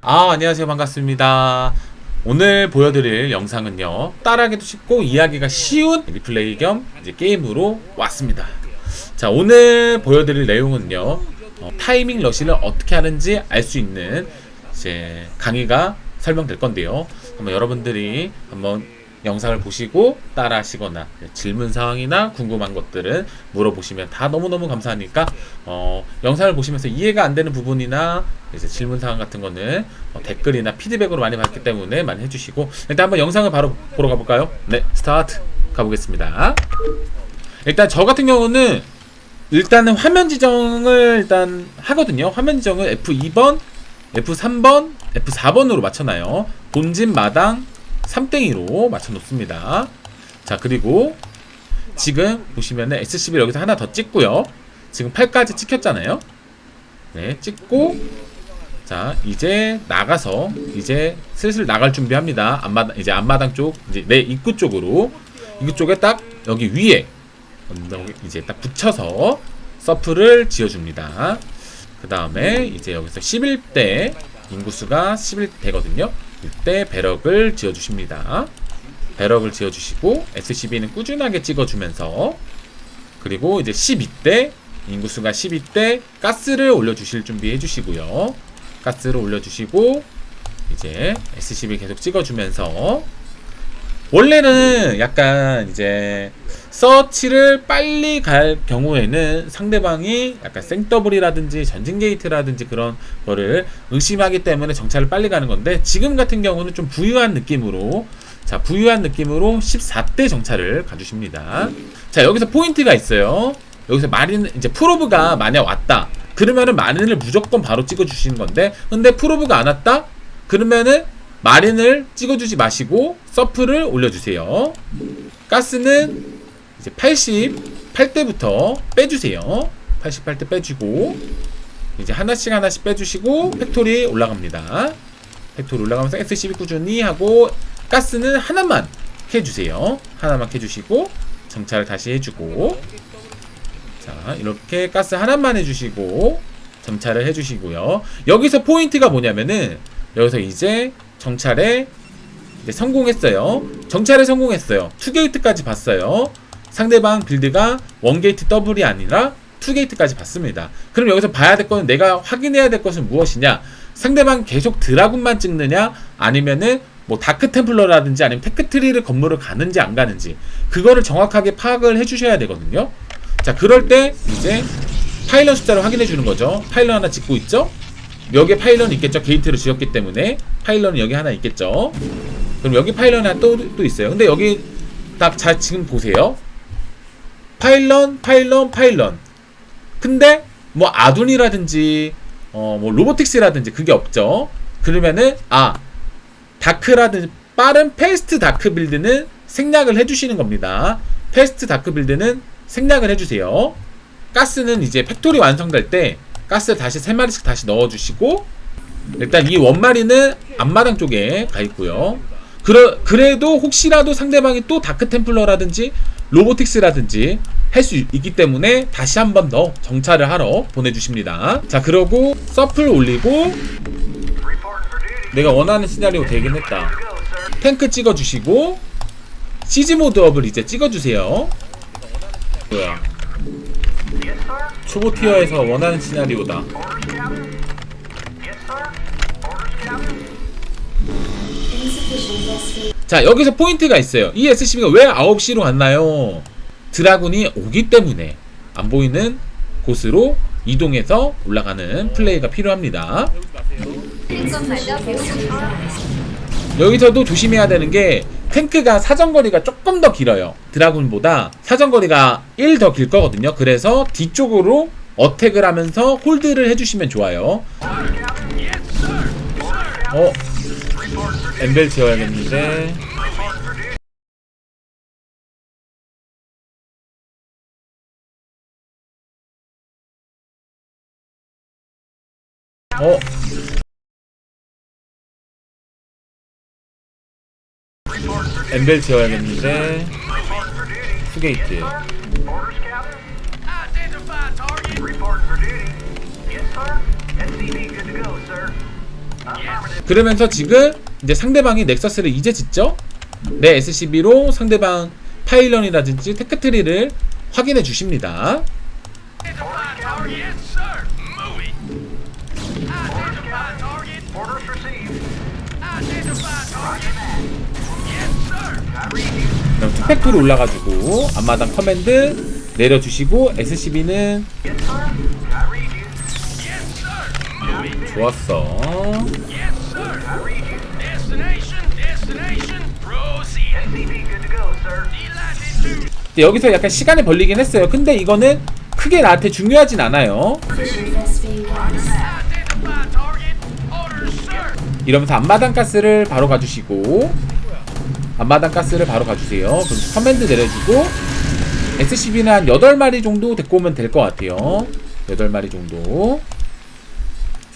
아, 안녕하세요. 반갑습니다. 오늘 보여드릴 영상은요. 따라하기도 쉽고 이해하기가 쉬운 리플레이 겸 이제 게임으로 왔습니다. 자, 오늘 보여드릴 내용은요. 어, 타이밍 러시를 어떻게 하는지 알 수 있는 이제 강의가 설명될 건데요. 한번 여러분들이 한번 영상을 보시고 따라 하시거나 질문 사항이나 궁금한 것들은 물어보시면 다 너무너무 감사하니까 어, 영상을 보시면서 이해가 안 되는 부분이나 이제 질문 사항 같은 거는 어, 댓글이나 피드백으로 많이 받기 때문에 많이 해주시고 일단 한번 영상을 바로 보러 가볼까요? 네, 스타트 가보겠습니다. 일단 저 같은 경우는 일단은 화면 지정을 일단 하거든요. 화면 지정을 F2번, F3번, F4번으로 맞춰놔요. 본진 마당 3땡이로 맞춰놓습니다. 자, 그리고 지금 보시면은 S11 여기서 하나 더 찍고요. 지금 8까지 찍혔잖아요. 네, 찍고 자, 이제 나가서 이제 슬슬 나갈 준비합니다. 앞마당 이제 앞마당 쪽 이제 내 입구 쪽으로 입구 쪽에 딱 여기 위에 이제 딱 붙여서 서프를 지어줍니다. 그 다음에 이제 여기서 11대 인구수가 11대거든요. 이때 배럭을 지어주십니다. 배럭을 지어주시고 SCB는 꾸준하게 찍어주면서 그리고 이제 12대 인구수가 12대 가스를 올려주실 준비해 주시고요. 가스를 올려주시고 이제 SCB 계속 찍어주면서 원래는 약간 이제 서치를 빨리 갈 경우에는 상대방이 약간 생더블이라든지 전진 게이트라든지 그런 거를 의심하기 때문에 정찰을 빨리 가는 건데 지금 같은 경우는 좀 부유한 느낌으로 자 부유한 느낌으로 14대 정찰을 가주십니다. 자 여기서 포인트가 있어요. 여기서 마린 이제 프로브가 만약 왔다. 그러면은 마린을 무조건 바로 찍어 주시는 건데 근데 프로브가 안 왔다? 그러면은 마린을 찍어주지 마시고 서프를 올려주세요. 가스는 이제 88대부터 빼주세요. 88대 빼주고 이제 하나씩 하나씩 빼주시고 팩토리 올라갑니다. 팩토리 올라가면서 SCB 꾸준히 하고 가스는 하나만 해주세요. 하나만 해주시고 정찰을 다시 해주고 자 이렇게 가스 하나만 해주시고 정찰을 해주시고요. 여기서 포인트가 뭐냐면은 여기서 이제 정찰에 성공했어요. 정찰에 성공했어요. 투게이트까지 봤어요. 상대방 빌드가 원게이트 더블이 아니라 투게이트까지 봤습니다. 그럼 여기서 봐야 될 거는 내가 확인해야 될 것은 무엇이냐? 상대방 계속 드라군만 찍느냐? 아니면은 뭐 다크 템플러라든지 아니면 테크트리를 건물을 가는지 안 가는지 그거를 정확하게 파악을 해주셔야 되거든요. 자 그럴 때 이제 파일럿 숫자를 확인해 주는 거죠. 파일럿 하나 찍고 있죠? 여기에 파일럿이 있겠죠. 게이트를 지었기 때문에 파일럿은 여기 하나 있겠죠. 그럼 여기 파일럿 하나 또, 또 있어요. 근데 여기 딱 자 지금 보세요. 파일럿, 파일럿, 파일럿. 근데 뭐 아둔이라든지 어 뭐 로보틱스라든지 그게 없죠. 그러면은 아 다크라든지 빠른 패스트 다크 빌드는 생략을 해주시는 겁니다. 패스트 다크 빌드는 생략을 해주세요. 가스는 이제 팩토리 완성될 때 가스 다시 세 마리씩 다시 넣어주시고 일단 이 원마리는 앞마당 쪽에 가 있고요. 그러, 그래도 혹시라도 상대방이 또 다크 템플러라든지 로보틱스라든지 할 수 있기 때문에 다시 한 번 더 정찰을 하러 보내주십니다. 자, 그러고 서플 올리고 내가 원하는 시나리오 되긴 했다. 탱크 찍어주시고 시즈 모드업을 이제 찍어주세요. 뭐야? 초보 티어에서 원하는 시나리오다. 자 여기서 포인트가 있어요. 이 SCB가 왜 9시로 갔나요? 드라군이 오기 때문에 안 보이는 곳으로 이동해서 올라가는 플레이가 필요합니다. 여기서도 조심해야 되는 게 탱크가 사정거리가 조금 더 길어요. 드라군보다 사정거리가 1 더 길 거거든요. 그래서 뒤쪽으로 어택을 하면서 홀드를 해주시면 좋아요. 어? 엠벨 지어야겠는데. 어? 엠벨 지어야겠는데 go, sir. 그러면서 지금 이제 상대방이 넥서스를 이제 짓죠? 내 SCB로 상대방 파일런이라든지 테크트리를 확인해 주십니다. 팩토리 올라가지고 앞마당 커맨드 내려주시고 SCB는. 좋았어. 여기서 약간 시간이 벌리긴 했어요. 근데 이거는 크게 나한테 중요하진 않아요. 이러면서 앞마당 가스를 바로 가주시고 앞마당 가스를 바로 가주세요. 그럼 커맨드 내려주고 SCB는 한 8마리 정도 데리고 오면 될 것 같아요. 8마리 정도.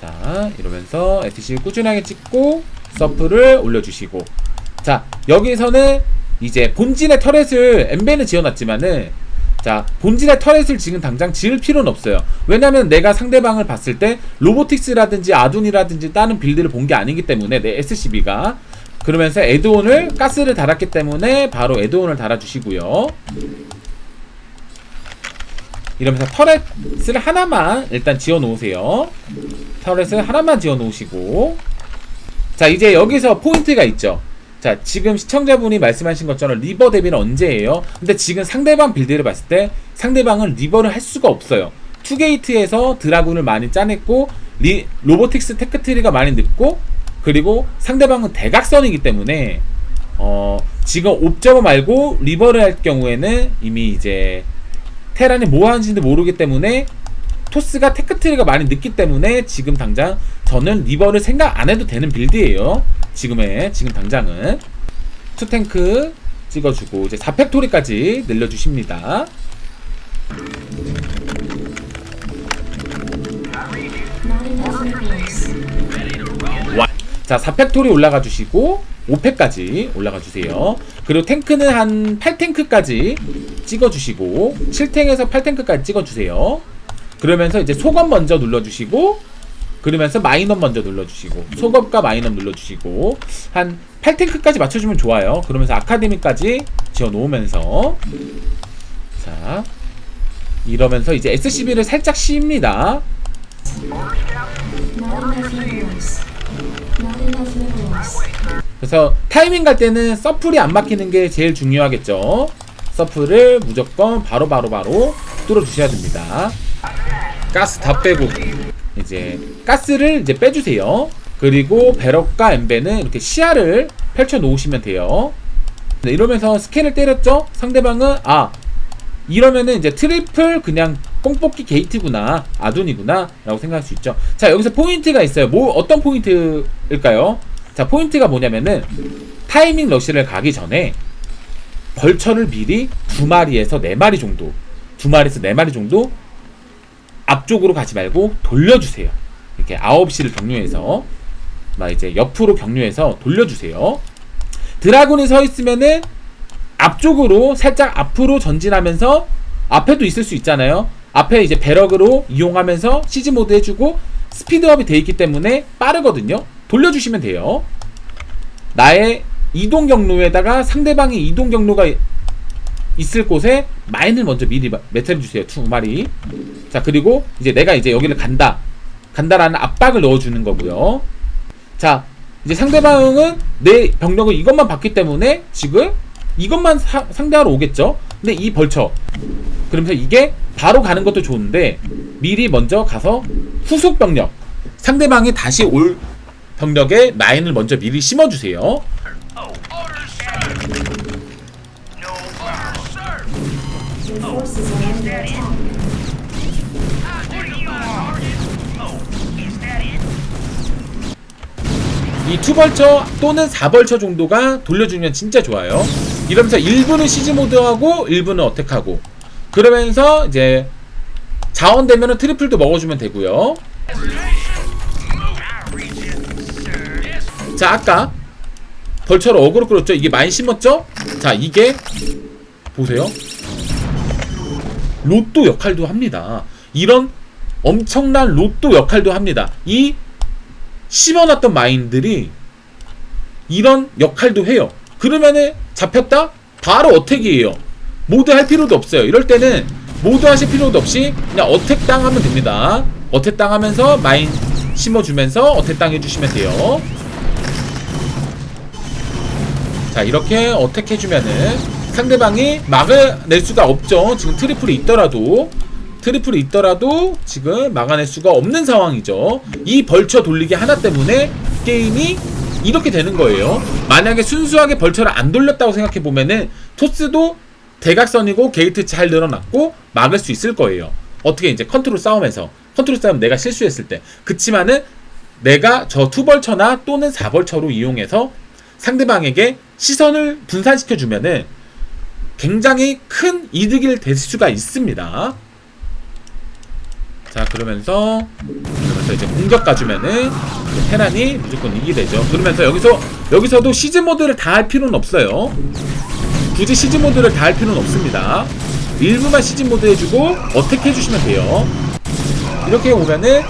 자, 이러면서 SCB 꾸준하게 찍고 서프를 올려주시고 자, 여기서는 이제 본진의 터렛을 엠베는 지어놨지만은 자, 본진의 터렛을 지금 당장 지을 필요는 없어요. 왜냐면 내가 상대방을 봤을 때 로보틱스라든지 아둔이라든지 다른 빌드를 본 게 아니기 때문에 내 SCB가 그러면서 에드온을 가스를 달았기 때문에 바로 에드온을 달아주시고요. 이러면서 터렛을 하나만 일단 지어 놓으세요. 터렛을 하나만 지어 놓으시고 자 이제 여기서 포인트가 있죠. 자 지금 시청자분이 말씀하신 것처럼 리버 대비는 언제예요? 근데 지금 상대방 빌드를 봤을 때 상대방은 리버를 할 수가 없어요. 투게이트에서 드라군을 많이 짜냈고 리, 로보틱스 테크트리가 많이 늦고 그리고 상대방은 대각선이기 때문에 어 지금 옵저버 말고 리버를 할 경우에는 이미 이제 테란이 뭐 하는지도 모르기 때문에 토스가 테크트리가 많이 늦기 때문에 지금 당장 저는 리버를 생각 안 해도 되는 빌드예요. 지금의 지금 당장은 투탱크 찍어주고 이제 4팩토리까지 늘려주십니다. 와. 자 4팩토리 올라가 주시고 5팩까지 올라가 주세요. 그리고 탱크는 한 8탱크까지 찍어 주시고 7탱에서 8탱크까지 찍어 주세요. 그러면서 이제 소검 먼저 눌러 주시고 그러면서 마이너 먼저 눌러 주시고 소급과 마이너 눌러 주시고 한 8탱크까지 맞춰 주면 좋아요 그러면서 아카데미까지 지어 놓으면서 자 이러면서 이제 SCB를 살짝 씌웁니다 그래서 타이밍 갈 때는 서플이 안 막히는 게 제일 중요하겠죠 서플을 무조건 바로 바로 바로 뚫어 주셔야 됩니다 가스 다 빼고 이제 가스를 이제 빼주세요. 그리고 베럭과 엠베는 이렇게 시야를 펼쳐 놓으시면 돼요. 네, 이러면서 스캔을 때렸죠. 상대방은 아 이러면은 이제 트리플 그냥 뽕뽑기 게이트구나 아둔이구나 라고 생각할 수 있죠. 자 여기서 포인트가 있어요. 뭐 어떤 포인트일까요? 자 포인트가 뭐냐면은 타이밍 러시를 가기 전에 벌처를 미리 두 마리에서 네 마리 정도 두 마리에서 네 마리 정도 앞쪽으로 가지 말고 돌려주세요. 이렇게 9시를 경유해서 막 이제 옆으로 경유해서 돌려주세요. 드라군이 서 있으면은 앞쪽으로 살짝 앞으로 전진하면서 앞에도 있을 수 있잖아요. 앞에 이제 배럭으로 이용하면서 시즈 모드 해주고 스피드업이 돼 있기 때문에 빠르거든요. 돌려주시면 돼요. 나의 이동 경로에다가 상대방의 이동 경로가 있을 곳에 마인을 먼저 미리 메탈 주세요. 두 마리. 자 그리고 이제 내가 이제 여기를 간다 간다라는 압박을 넣어주는 거고요 자 이제 상대방은 내 병력을 이것만 봤기 때문에 지금 이것만 사- 상대하러 오겠죠 근데 이 벌처 그러면서 이게 바로 가는 것도 좋은데 미리 먼저 가서 후속 병력 상대방이 다시 올 병력에 라인을 먼저 미리 심어주세요? 이 투벌처 또는 4벌처 정도가 돌려주면 진짜 좋아요. 이러면서 1부는 시즈 모드하고 1부는 어택하고 그러면서 이제 자원 되면은 트리플도 먹어주면 되고요. 자 아까 벌처로 어그로 끌었죠? 이게 많이 심었죠? 자 이게 보세요. 로또 역할도 합니다. 이런 엄청난 로또 역할도 합니다. 이 심어놨던 마인들이 이런 역할도 해요. 그러면은 잡혔다? 바로 어택이에요. 모드 할 필요도 없어요. 이럴 때는 모드 하실 필요도 없이 그냥 어택 당하면 됩니다. 어택 당하면서 마인 심어주면서 어택 당해주시면 돼요. 자 이렇게 어택 해주면은 상대방이 막아낼 수가 없죠. 지금 트리플이 있더라도 트리플이 있더라도 지금 막아낼 수가 없는 상황이죠. 이 벌처 돌리기 하나 때문에 게임이 이렇게 되는 거예요. 만약에 순수하게 벌처를 안 돌렸다고 생각해 보면은 토스도 대각선이고 게이트 잘 늘어났고 막을 수 있을 거예요. 어떻게 이제 컨트롤 싸움에서 컨트롤 싸움 내가 실수했을 때 그치만은 내가 저 투벌처나 또는 사벌처로 이용해서 상대방에게 시선을 분산시켜 주면은 굉장히 큰 이득이 될 수가 있습니다. 자 그러면서 그러면서 이제 공격 가주면은 그 테란이 무조건 이기게 되죠. 그러면서 여기서 여기서도 시즈 모드를 다 할 필요는 없어요. 굳이 시즈 모드를 다 할 필요는 없습니다. 일부만 시즈 모드 해주고 어택 해주시면 돼요. 이렇게 오면은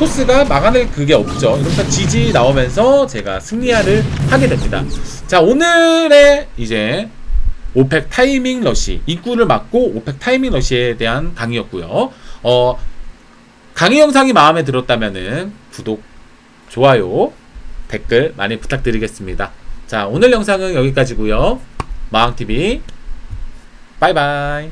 토스가 막아낼 그게 없죠. 이러면서 지지 나오면서 제가 승리를 하게 됩니다. 자 오늘의 이제 오펙 타이밍 러시 입구를 막고 오펙 타이밍 러시에 대한 강의였고요. 어 강의 영상이 마음에 들었다면은 구독, 좋아요, 댓글 많이 부탁드리겠습니다. 자 오늘 영상은 여기까지고요. 마왕TV 바이바이